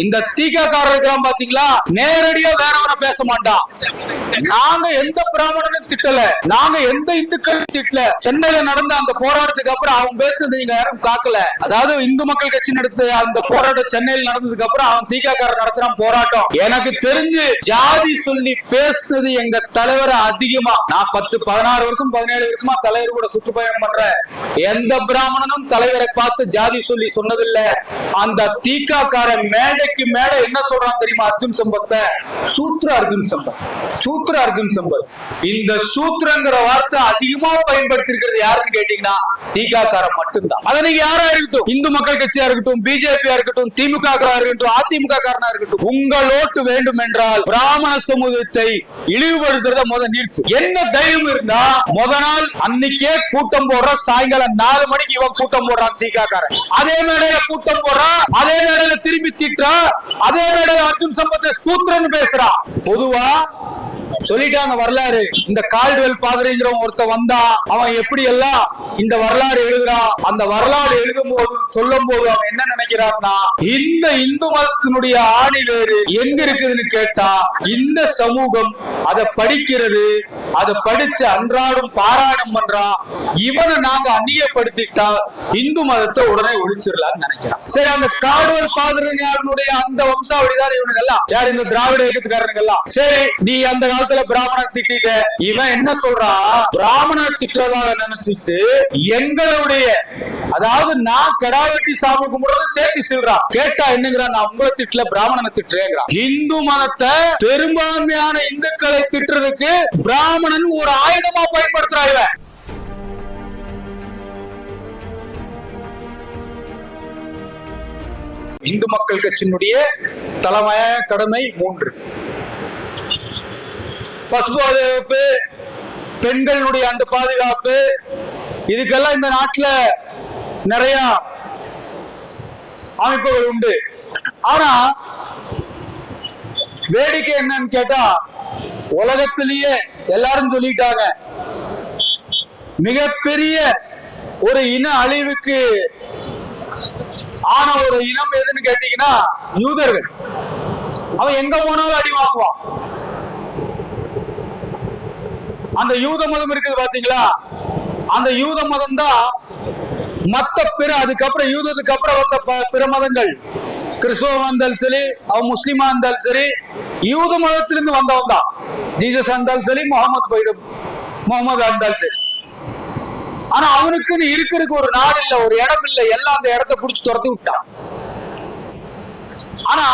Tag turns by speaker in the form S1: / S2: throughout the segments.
S1: இந்த தீக்காக்காரர் இருக்கிறான் பாத்தீங்களா? நேரடியா வேறவரை பேச மாட்டான் நாங்க எந்த பிராமணனும் திட்டல. நாங்க எந்த இந்துக்கள் திட்டல. சென்னையில நடந்த அந்த போராட்டத்துக்கு அப்புறம் அவன் பேசுறது நீங்க யாரும் காக்கல. அதாவது இந்து மக்கள் கட்சி நடத்த அந்த போராட்டம் சென்னையில் நடந்ததுக்கு அப்புறம் அவன் தீக்காக்காரர் நடத்துறான் போராட்டம். எனக்கு தெரிஞ்சு ஜாதி சொல்லி பேசுனது எங்க தலைவர் அதிகமா. நான் பத்து பதினாறு வருஷம் பதினேழு வருஷமா தலைவர் கூட சுற்றுப்பயணம் பண்றேன். எந்த பிராமணனும் தலைவரை பார்த்து ஜாதி சொல்லி சொன்னதில்லை. அந்த தீக்காக்காரன் மேடைக்கு மேடை என்ன சொல்றான் தெரியுமா? அர்ஜுன் சம்பத்தை? சூத்ர அர்ஜுன் சம்பத். சூத்ர அர்ஜுன் சம்பத். இந்த சூத்திரங்கிற வார்த்தை அதிகமா பயன்படுத்தி இருக்கிறது யாருன்னு கேட்டீங்கன்னா தீகாக்காரன் மட்டும்தான். அதை நீங்க யாரா இருக்கட்டும்? இந்து மக்கள் கட்சியா இருக்கட்டும் பிஜேபியா இருக்கட்டும் திமுக இருக்கட்டும் அதிமுக காரனா இருக்கட்டும் உங்கள் ஓட்டு வேண்டும் என்றால் பிராமண சமூகத்தை இழிவுபடுத்துறத முத நிறுத்து. என்ன தைரியம் இருந்தா முத நாள் அன்னைக்கே கூட்டம் போடுற சாயங்காலம் நாலு மணிக்கு இவன் கூட்டம் போடுறான் தீகாக்காரன். அதே மேடையில கூட்டம் போடுறான் அதே மேடையில திரும்பி திட்டுறான் அதே மேடையில் அர்ஜுன் சம்பந்த சூத்திரன் பேசுறான் பொதுவா சொல்லிட்டாங்க வரலாறு. இந்த கால்டுவெல் பாதிரிங்கிற ஒருத்த வந்தா அவன் எப்படி எல்லாம் இந்த வரலாறு எழுதுறான் அந்த வரலாறு எழுதும் போது சொல்லும் போது அவன் என்ன நினைக்கிறான்னா இந்த இந்து மதத்தினுடைய ஆணி வேறு எங்க இருக்குதுன்னு கேட்டா இந்த சமூகம் அதை படிக்கிறது அதை படிச்சு அன்றாடம் பாராயணம் பண்றான் இவனை நாங்க அந்நியப்படுத்திட்டா இந்து மதத்தை உடனே ஒழிச்சிடலாம்னு நினைக்கிறான். சரி அந்த காடுவல் பாதிரியாருடைய அந்த வம்சாவளிதான் இவனுங்க எல்லாம் யார் இந்த திராவிட இயக்கத்துக்காரனுங்க எல்லாம் சரி நீ அந்த இடத்துல பிராமணர் திட்டிட்ட இவன் என்ன சொல்றான் பிராமணர் திட்டுறதாக நினைச்சிட்டு எங்களுடைய அதாவது நான் கடா வெட்டி சாமி கும்பிடுறது சேர்த்து சொல்றான் கேட்டா என்னங்கிறான் நான் உங்களை திட்டல பிராமணனை திட்டுறேங்கிறான் இந்து மதத்தை பெரும்பான்மையான இந்துக்களை திட்டுறதுக்கு பிராமணன் ஒரு ஆயுதமா பயன்படுத்துறான் இவன். இந்து மக்கள் கட்சியினுடைய தலைமைய கடமை மூன்று. பசு பாதுகாப்பு பெண்களுடைய அந்த பாதுகாப்பு இதுக்கெல்லாம் இந்த நாட்டுல நிறைய அமைப்புகள் உண்டு. ஆனா வேடிக்கை என்னன்னு கேட்டா உலகத்திலேயே எல்லாரும் சொல்லிட்டாங்க. மிகப்பெரிய ஒரு இன அழிவுக்கு ஆன ஒரு இனம் எதுன்னு கேட்டீங்கன்னா யூதர்கள். அவன் எங்க போனாலும் அடி வாங்குவான். அந்த யூத மதம் இருக்குது பாத்தீங்களா? அந்த யூத மதம் தான் மத்த பிற அதுக்கப்புறம் யூதத்துக்கு அப்புறம் வந்த ப- பிற மதங்கள். கிறிஸ்தவம் இருந்தாலும் சரி அவன் முஸ்லிமா இருந்தாலும் சரி யூத மதத்திலிருந்து வந்தவன் தான். ஜீசஸ் இருந்தாலும் சரி முகமது பைடம் முகமது இருந்தாலும் சரி. ஆனா அவனுக்குன்னு இருக்கிறதுக்கு ஒரு நாடு இல்ல ஒரு இடம் இல்ல எல்லாம் அந்த இடத்த புடிச்சு துரத்தி விட்டான். ஆனா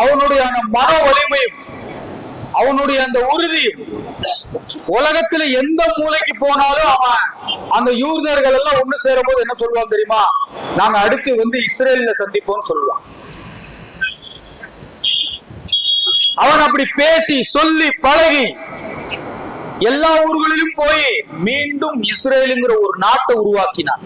S1: அவனுடைய மன வலிமையும் அவனுடைய அந்த உறுதி. உலகத்துல எந்த மூலைக்கு போனாலும் அவன் அந்த யூதர்கள் எல்லாம் ஒண்ணு சேரும் போது என்ன சொல்லுவான் தெரியுமா? நாங்க அடுத்து வந்து இஸ்ரேல்ல சந்திப்போம்னு சொல்லுவான். அவன் அப்படி பேசி சொல்லி பழகி எல்லா ஊர்களிலும் போய் மீண்டும் இஸ்ரேலுங்கிற ஒரு நாட்டை உருவாக்கினான்.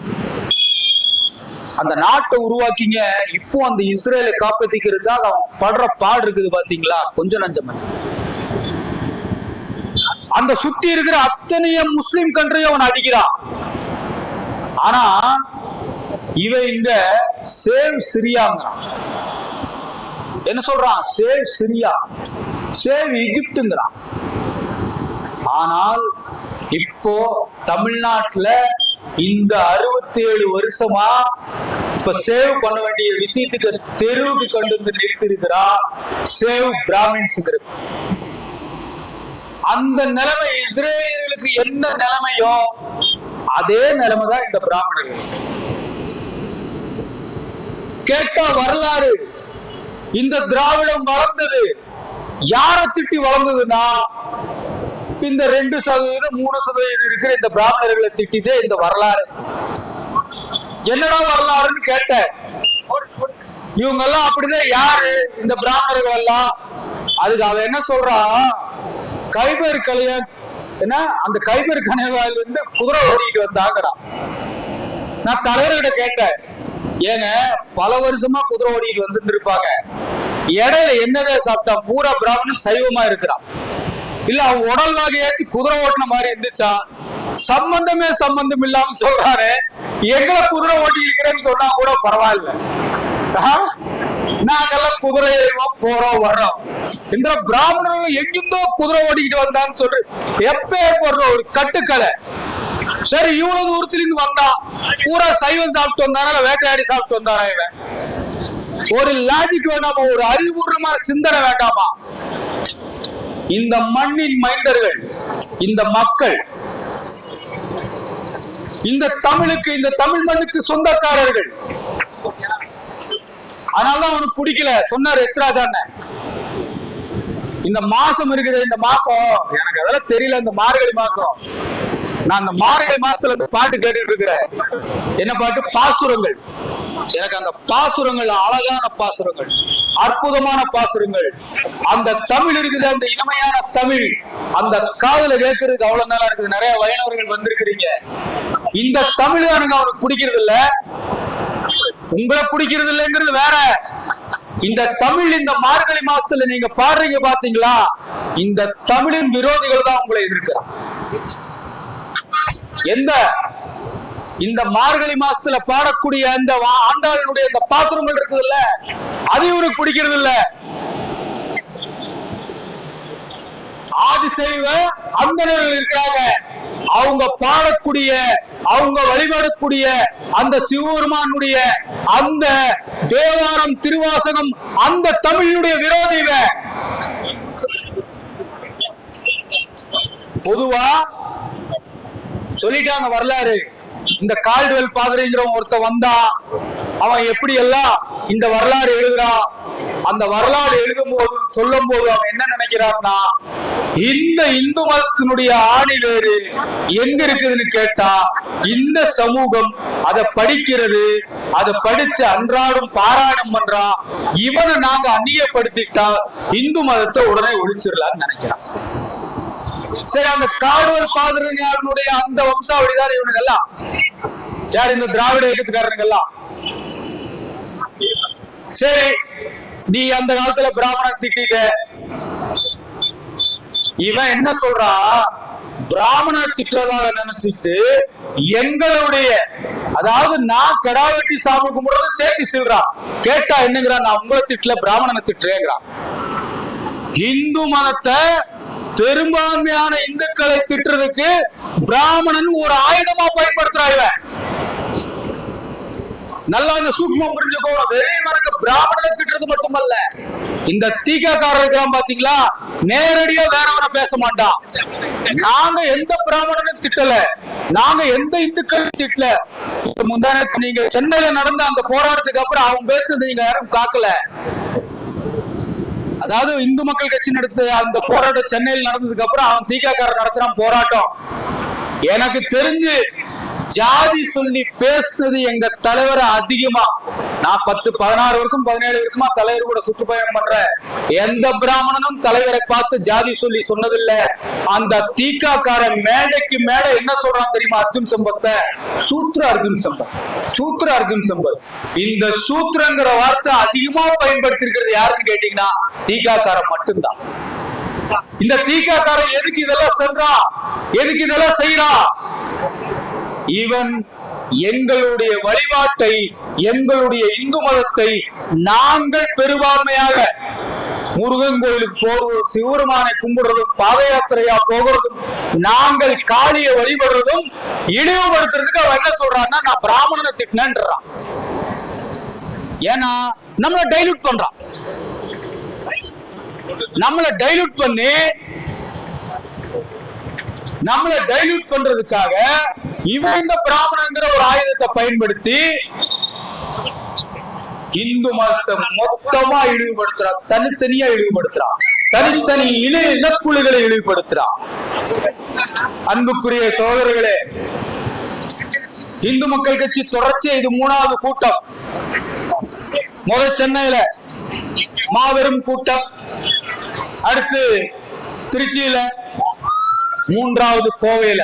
S1: அந்த நாட்டை உருவாக்கிங்க இப்போ அந்த இஸ்ரேலை காப்பாத்திக்கிறதுக்காக அவன் படுற பாடு இருக்குது பாத்தீங்களா? கொஞ்சம் நஞ்சம் அந்த சுத்தி இருக்கிற அத்தனைய முஸ்லிம் கண்ட்ரியும் அவன் அடிக்கிறான். ஆனா இவன் இங்க சேவ் சிரியாங்கிறான். என்ன சொல்றான்? Save Syria. சேவ் எகிப்துங்கிறான். ஆனால் இப்போ தமிழ்நாட்டுல இந்த அறுபத்தி ஏழு வருஷமா இப்ப சேவ் பண்ண வேண்டிய விஷயத்துக்கு தெருவுக்கு கொண்டு வந்து நிறுத்திருக்கிறா சேவ் பிராமின்ஸ் அந்த நிலைமை இஸ்ரேலியர்களுக்கு என்ன நிலைமையோ அதே நிலைமை தான் இந்த பிராமணர்கள். கேட்டா வரலாறு. இந்த திராவிடம் வளர்ந்தது. யார திட்டி வளர்ந்ததுன்னா இந்த ரெண்டு சதவீதம் மூணு சதவீதம் இருக்கிற இந்த பிராமணர்களை திட்டிதே இந்த வரலாறு. என்னடா வரலாறுன்னு கேட்டேன் இவங்க எல்லாம் அப்படிதான் யாரு? இந்த பிராமணர்கள் எல்லாம். அதுக்கு அவன் என்ன சொல்றான்? கைபர் கலையன் என்ன அந்த கைபர் கனவால இருந்து குதிரை ஓடிட்டு வந்தாங்கடா. நான் தலைவர்கிட்ட கேட்டேன் ஏங்க பல வருஷமா குதிரை ஓடிட்டு வந்துட்டு இருப்பாங்க இடையில என்னதான் சாப்பிட்டான் பூரா பிராமணன் சைவமா இருக்கிறான். இல்ல அவன் உடல் வகையாச்சு குதிரை ஓட்டின மாதிரி இருந்துச்சா? சம்பந்தமே சம்பந்தம் இல்லாம சொல்றாரு. எங்களை குதிரை ஓட்டி இருக்கிறேன்னு சொன்னா கூட பரவாயில்ல. நாங்கெல்லாம் குதிரை ஏறுவோம் போறோம் வர்றோம். இந்த பிராமணர்கள் எங்கிருந்தோ குதிரை ஓடிக்கிட்டு வந்தான்னு சொல்லி எப்பே போடுற ஒரு கட்டுக்கலை. சரி இவ்வளவு தூரத்துல இருந்து வந்தான் பூரா சைவம் சாப்பிட்டு வந்தானா இல்ல வேட்டையாடி சாப்பிட்டு வந்தாரா இவன்? ஒரு லாஜிக் வேண்டாமா? ஒரு அறிவுபூர்வமான சிந்தனை வேண்டாமா? இந்த மண்ணின் மைந்தர்கள் இந்த மக்கள் இந்த தமிழுக்கு இந்த தமிழ் மண்ணுக்கு சொந்தக்காரர்கள் அதனாலதான் அவனுக்கு பிடிக்கல. சொன்னார் எஸ் இந்த மாசம் இருக்குது இந்த மாசம். எனக்கு அதெல்லாம் தெரியல இந்த மார்கழி மாசம். நான் அந்த மார்கழி மாசத்துல பாட்டு கேட்டுட்டு இருக்கிறேன். என்ன பாட்டு? பாசுரங்கள். எனக்கு அந்த பாசுரங்கள் அழகான பாசுரங்கள் அற்புதமான பாசுரங்கள். அந்த தமிழ் இருக்குது அந்த இனிமையான தமிழ். அந்த காதுல கேட்கறதுக்கு அவ்வளவு நல்லா இருக்குது. நிறைய வயனவர்கள் வந்திருக்கிறீங்க. இந்த தமிழ் எனக்கு அவனுக்கு பிடிக்கிறது இல்ல உங்களை பிடிக்கிறது இல்லைங்கிறது வேற. இந்த தமிழ் இந்த மார்கழி மாசத்துல நீங்க பாடுறீங்க பாத்தீங்களா? இந்த தமிழின் விரோதிகள் தான் உங்களை எதிர்க்கிறான் எந்த? இந்த மார்கழி மாசத்துல பாடக்கூடிய அந்த வா- ஆண்டாளுடைய அந்த பாத்திரங்கள் இருக்குதுல்ல அது இவனுக்கு பிடிக்கிறது இல்ல. ஆதிசைவ அந்தணர்கள் இருக்கிறாங்க. அவங்க பாடக்கூடிய அவங்க வழிபடக்கூடிய அந்த சிவபெருமானுடைய அந்த தேவாரம் திருவாசகம் அந்த தமிழுடைய விரோதி பொதுவா சொல்லிட்டாங்க வரலாறு. இந்த கால்டுவெல் பாதிரிங்கிறவன் ஒருத்த வந்தா அவன் எப்படி எல்லாம் இந்த வரலாறு எழுதுறான்? அந்த வரலாறு எழுதும் போது சொல்லும் போது அவன் என்ன நினைக்கிறான்னா இந்த இந்து மதத்தினுடைய ஆணி வேறு எங்க இருக்குதுன்னு கேட்டா இந்த சமூகம் அதை படிக்கிறது அதை படிச்சு அன்றாடம் பாராயணம் பண்றான் இவனை நாங்க அந்நியப்படுத்திட்டா இந்து மதத்தை உடனே ஒழிச்சிடலாம்னு நினைக்கிறான். சரி அந்த காடுவல் பாதிரியாருடைய அந்த வம்சாவளிதான் இவனுங்க எல்லாம் யார் இந்த திராவிட இயக்கத்துக்காரனுங்க எல்லாம் சரி நீ அந்த காலத்துல பிராமணன் திட்டிட்ட. இவன் என்ன சொல்றா? பிராமணர் திட்டதாக நினைச்சிட்டு எங்களுடைய அதாவது நான் கடா வெட்டி சாமி கும்பிடுறது சேர்த்து செல்றான் கேட்டா என்னங்கிறான் நான் உங்களை திட்டல பிராமணனை திட்டுறேங்கிறான் இந்து மதத்தை பெரும்பான்மையான இந்துக்களை திட்டுறதுக்கு பிராமணன் ஒரு ஆயுதமா பயன்படுத்துறா இவன். நல்லா இந்த சூக்மம் புரிஞ்சுக்கோ வெறும் மனக்கு பிராமணனை திட்டுறது மட்டுமல்ல. இந்த தீக்காக்காரர் இருக்கிறான் பாத்தீங்களா? நேரடியா வேறவனை பேச மாட்டான். நாங்க எந்த பிராமணனும் திட்டல நாங்க எந்த இந்துக்களும் திட்டல. முந்தான நீங்க சென்னையில நடந்த அந்த போராட்டத்துக்கு அப்புறம் அவன் பேசுறது நீங்க யாரும் காக்கல. அதாவது இந்து மக்கள் கட்சி நடத்த அந்த போராட்டம் சென்னையில் நடந்ததுக்கு அப்புறம் அவன் தீக்காக்காரர் நடத்துறான் போராட்டம். எனக்கு தெரிஞ்சு ஜாதி சொல்லி பேசுனது எங்க தலைவரை அதிகமா நான் பத்து பதினாறு வருஷம் பதினேழு வருஷமா தலைவர் கூட சுற்றுப்பயணம் பண்றேன். எந்த பிராமணனும் தலைவரை பார்த்து ஜாதி சொல்லி சொன்னதில்ல. அந்த தீக்காக்காரன் மேடைக்கு மேடை என்ன சொல்றான் தெரியுமா அர்ஜுன் சம்பத்த? சூத்ர அர்ஜுன் சம்பத். சூத்ர அர்ஜுன் சம்பத். இந்த சூத்ரங்கிற வார்த்தை அதிகமா பயன்படுத்தி இருக்கிறது யாருன்னு கேட்டீங்கன்னா தீக்காக்காரன் மட்டும்தான். இந்த தீக்காக்காரன் எதுக்கு இதெல்லாம் சொல்றான் எதுக்கு இதெல்லாம் செய்யறான் இவன் எங்களுடைய வழிபாட்டை எங்களுடைய இந்து மதத்தை நாங்கள் பெரும்பான்மையாக முருகன் கோயிலுக்கு போறதும் சிவருமானை கும்பிடுறதும் பாத யாத்திரையா போகிறதும் நாங்கள் காளியை வழிபடுறதும் இழிவுபடுத்துறதுக்கு அவன் என்ன சொல்றான்னா நான் பிராமணனை திட்டினேன்றான். ஏன்னா நம்மள டைலூட் பண்றான். நம்மள டைலூட் பண்ணி நம்மளை டைல்யூட் பண்றதுக்காக இவன் இந்த பிராமணங்கிற ஒரு ஆயுதத்தை பயன்படுத்தி இந்து மதத்தை மொத்தமா இழிவுபடுத்துறான். தனித்தனியா இழிவுபடுத்துறான். தனித்தனி இன இனக்குழுகளை இழிவுபடுத்துறான். அன்புக்குரிய சோதரர்களே இந்து மக்கள் கட்சி தொடர்ச்சியா இது மூணாவது கூட்டம். முதல் சென்னையில மாபெரும் கூட்டம். அடுத்து திருச்சியில மூன்றாவது கோவையில.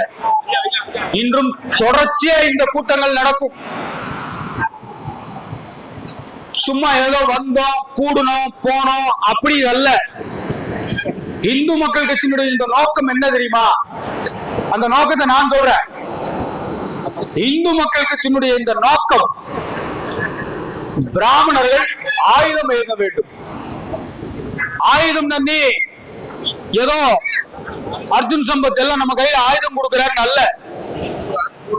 S1: இன்றும் தொடர்ச்சியா இந்த கூட்டங்கள் நடக்கும். சும்மா ஏதோ வந்தோம் கூடணும் போனோம் அப்படி அல்ல. இந்து மக்கள் கட்சியினுடைய இந்த நோக்கம் என்ன தெரியுமா? அந்த நோக்கத்தை நான் சொல்றேன். இந்து மக்கள் கட்சியினுடைய இந்த நோக்கம் பிராமணர்கள் ஆயுதம் ஏந்த வேண்டும். ஆயுதம் தண்ணி ஏதோ அர்ஜுன் சம்பத் எல்லாம் நம்ம கையில ஆயுதம் கொடுக்கிறாரு நல்ல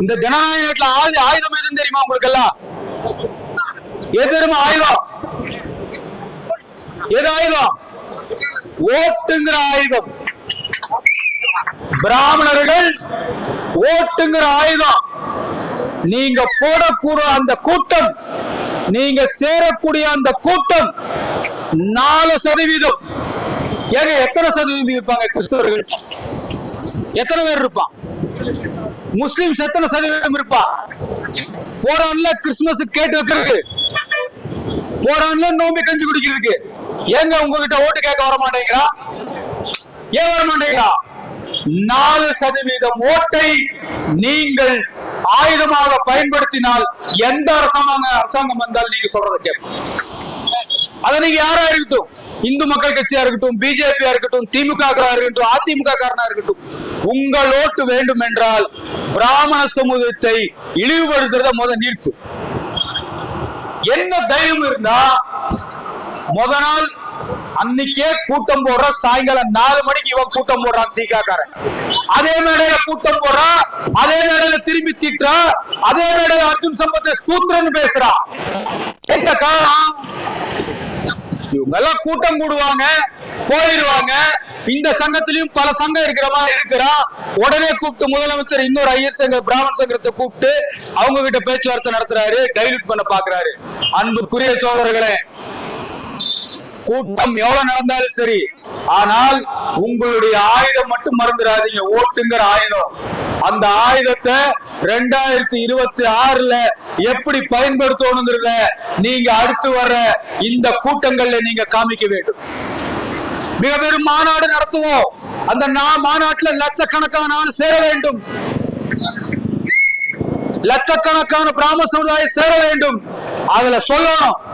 S1: இந்த ஜனநாயக நாட்டுல ஆயுத ஆயுதம் எதுன்னு தெரியுமா உங்களுக்கு எல்லாம் எது தெரியுமா ஆயுதம்? எது ஆயுதம்? ஓட்டுங்கிற ஆயுதம். பிராமணர்கள் ஓட்டுங்கிற ஆயுதம். நீங்க போடக்கூடிய அந்த கூட்டம் நீங்க சேரக்கூடிய அந்த கூட்டம் நாலு சதவீதம். ஏங்க எத்தனை சதவீதம் இருப்பாங்க கிறிஸ்தவர்கள்? எத்தனை பேர் இருப்பான்? முஸ்லீம் எத்தனை சதவீதம் இருப்பா. போறான்ல கிறிஸ்துமஸ் கேட்டு வைக்கிறதுக்கு. போறான்ல நோம்பி கஞ்சி குடிக்கிறதுக்கு. ஏங்க உங்ககிட்ட ஓட்டு கேட்க வர மாட்டேங்கிறா ஏன் வர மாட்டேங்கிறா நாலு சதவீதம் ஓட்டை நீங்கள் ஆயுதமாக பயன்படுத்தினால் எந்த அரசாங்கம் அரசாங்கம் வந்தால் நீங்க சொல்றதை கேட்போம் அதை நீங்க யாரா இருக்கட்டும்? இந்து மக்கள் கட்சியா இருக்கட்டும் பிஜேபியா இருக்கட்டும் திமுக இருக்கட்டும் அதிமுக காரனா இருக்கட்டும் உங்கள் ஓட்டு வேண்டும் என்றால் பிராமண சமூகத்தை இழிவுபடுத்துறத முத நிறுத்து. என்ன தைரியம் இருந்தா முத நாள் அன்னைக்கே கூட்டம் போடுற சாயங்காலம் நாலு மணிக்கு இவன் கூட்டம் போடுறான் தீகாக்காரன் அதே மேடையில கூட்டம் போடுறா அதே மேடையில திரும்பி திட்டுறா அதே மேடையில அர்ஜுன் சம்பத்தை சூத்திரன் பேசுறா. என்ன காரணம்? இவங்க எல்லாம் கூட்டம் கூடுவாங்க போயிடுவாங்க. இந்த சங்கத்திலயும் பல சங்கம் இருக்கிற மாதிரி இருக்கிறான் உடனே கூப்பிட்டு முதலமைச்சர் இன்னொரு ஐயர் சங்க பிராமண சங்கத்தை கூப்பிட்டு அவங்க கிட்ட பேச்சுவார்த்தை நடத்துறாரு டைலூட் பண்ண பாக்குறாரு. அன்புக்குரிய சோதரர்களே கூட்டம் எவ்வளவு நடந்தாலும் சரி ஆனால் உங்களுடைய ஆயுதம் மட்டும் மறந்துடாதீங்க. ஓட்டுங்கிற ஆயுதம். அந்த ஆயுதத்தை ரெண்டாயிரத்தி இருபத்தி ஆறுல எப்படி பயன்படுத்தணுங்கிறத நீங்க அடுத்து வர்ற இந்த கூட்டங்கள்ல நீங்க காமிக்க வேண்டும். மிக பெரும் மாநாடு நடத்துவோம். அந்த நா- மாநாட்டுல லட்சக்கணக்கான ஆள் சேர வேண்டும். லட்சக்கணக்கான பிராம சமுதாயம் சேர வேண்டும். அதுல சொல்லணும்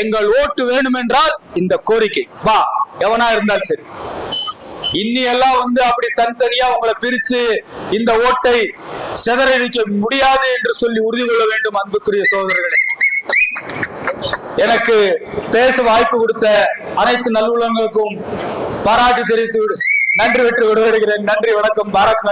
S1: எங்கள் ஓட்டு வேணும் என்றால் இந்த கோரிக்கை. வா எவனா இருந்தாலும் சரி. இன்னி எல்லாம் வந்து அப்படி தனித்தனியா உங்களை பிரிச்சு இந்த ஓட்டை சிதறடிக்க முடியாது என்று சொல்லி உறுதி கொள்ள வேண்டும் அன்புக்குரிய சோதரர்களே எனக்கு பேச வாய்ப்பு கொடுத்த அனைத்து நல்லுள்ளங்களுக்கும் பாராட்டு தெரிவித்து விடு நன்றி விட்டு விடுவிடுகிறேன் நன்றி வணக்கம். பாரத்